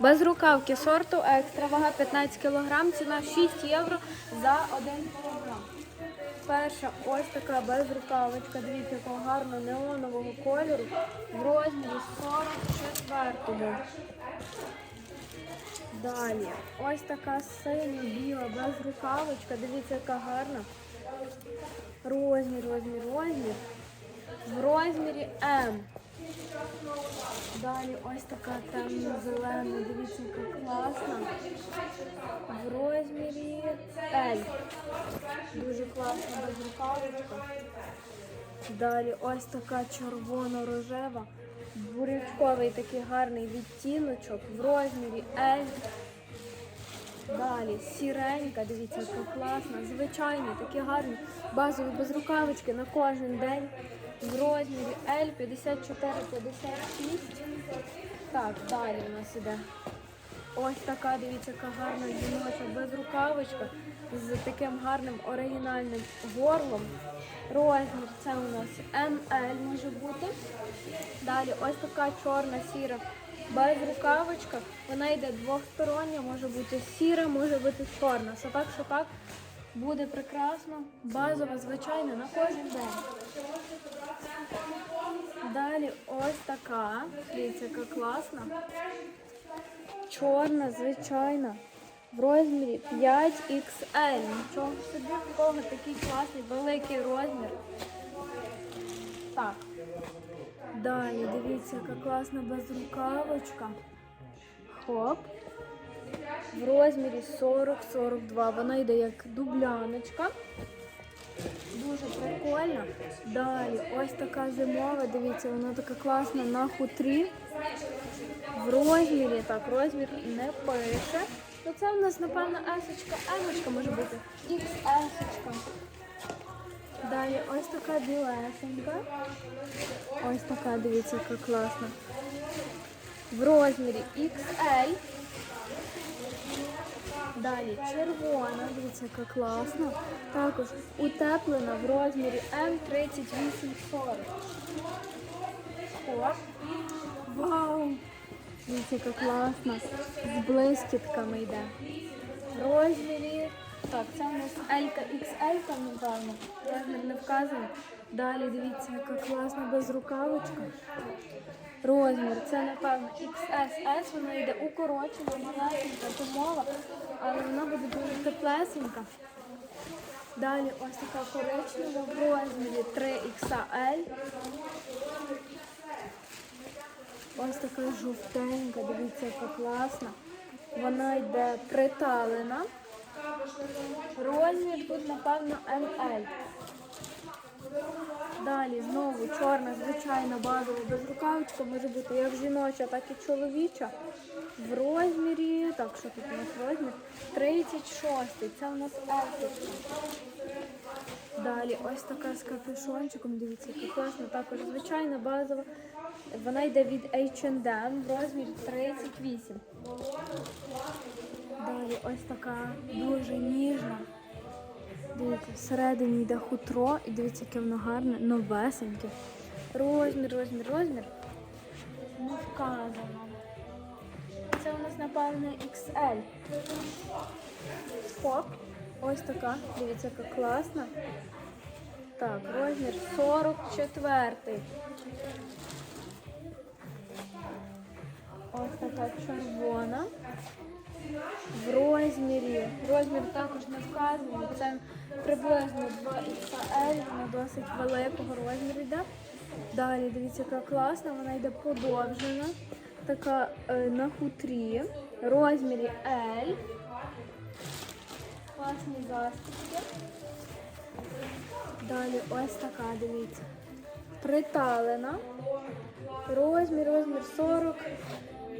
Без рукавки сорту екстра, вага 15 кг, ціна 6 євро за 1 кг. Перша ось така безрукавочка, дивіться, якого гарного неонового кольору в розмірі 44-го. Далі, ось така синя-біла безрукавочка, дивіться, яка гарна. Розмір, розмір, розмір. В розмірі М. Далі ось така темно-зелена, дивіться, яка класна. В розмірі L. Дуже класна безрукавочка. Далі ось така червоно-рожева, бурячковий такий гарний відтіночок в розмірі L. Далі сіренька, дивіться, яка класна. Звичайні, такі гарні базові безрукавочки на кожен день. В розмірі L 54-56. Так, далі у нас іде. Ось така, дивіться, яка гарна жіноча безрукавочка з таким гарним оригінальним горлом. Розмір це у нас ML може бути. Далі ось така чорна сіра безрукавочка. Вона йде двостороння, може бути сіра, може бути чорна. Що так, що так буде прекрасно, базова, звичайна, на кожен день. Ось така. Дивіться, яка класна. Чорна, звичайна. В розмірі 5XL. Нічого собі в кого такий класний, великий розмір. Так. Далі, дивіться, яка класна безрукавочка. Хоп. В розмірі 40-42. Вона йде як дубляночка. Дуже прикольно. Далі, ось така зимова, дивіться, вона така класна на хутрі. В розмірі, так, розмір не пише. Ну це у нас, напевно, есочка, емочка може бути. XS. Далі ось така білесенька. Ось така, дивіться, яка класна. В розмірі XL. Далі червона, дивіться, яка класна. Також утеплена в розмірі М3840. О, Вау! Дивіться, яка класна. З блискітками йде. В розмірі. Так, це у нас L XL, там, напевно. Розмір не вказаний. Далі дивіться, яка класна безрукавочка. Розмір, це напевно XSS, вона йде укорочена, малесенька, домова, але вона буде дуже теплесенька. Далі ось така коричнева в розмірі 3XL. Ось така жовтенька, дивіться, яка класна. Вона йде приталена. Розмір тут, напевно, ML. Далі знову чорна, звичайна базова безрукавочка може бути як жіноча, так і чоловіча. В розмірі, так, що тут у нас розмір? 36. Це у нас ельфочка. Далі ось така з капюшончиком, дивіться, класна. Також звичайна базова. Вона йде від H&M в розмірі 38. Далі ось така дуже ніжна. Дивіться, всередині йде хутро і дивіться, яке воно гарне, новесеньке. Розмір, розмір, розмір. Не вказано. Це у нас, напевно, XL. Хоп. Ось така. Дивіться, яка класна. Так, розмір 44. Ось така червона. Розмір також не вказаний. Це приблизно 2XL, вона досить великого розміру йде. Далі, дивіться, яка класна, вона йде подовжена. Така е, на хутрі. Розмірі L. Класні застібки. Далі ось така, дивіться. Приталена. Розмір, розмір 40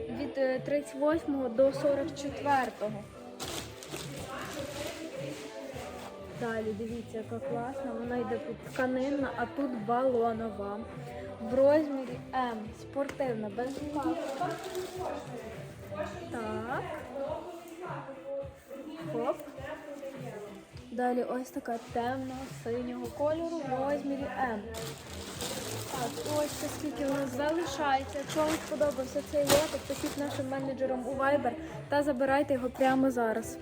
від е, 38 до 44. Далі дивіться, яка класна. Вона йде тут тканинна, а тут балонова. В розмірі М. Спортивна, без рукавка. Так. Хоп. Далі ось така темного синього кольору в розмірі М. Так, ось це скільки у нас залишається. Якщо вам сподобався цей лотик, пишіть нашим менеджерам у Viber та забирайте його прямо зараз.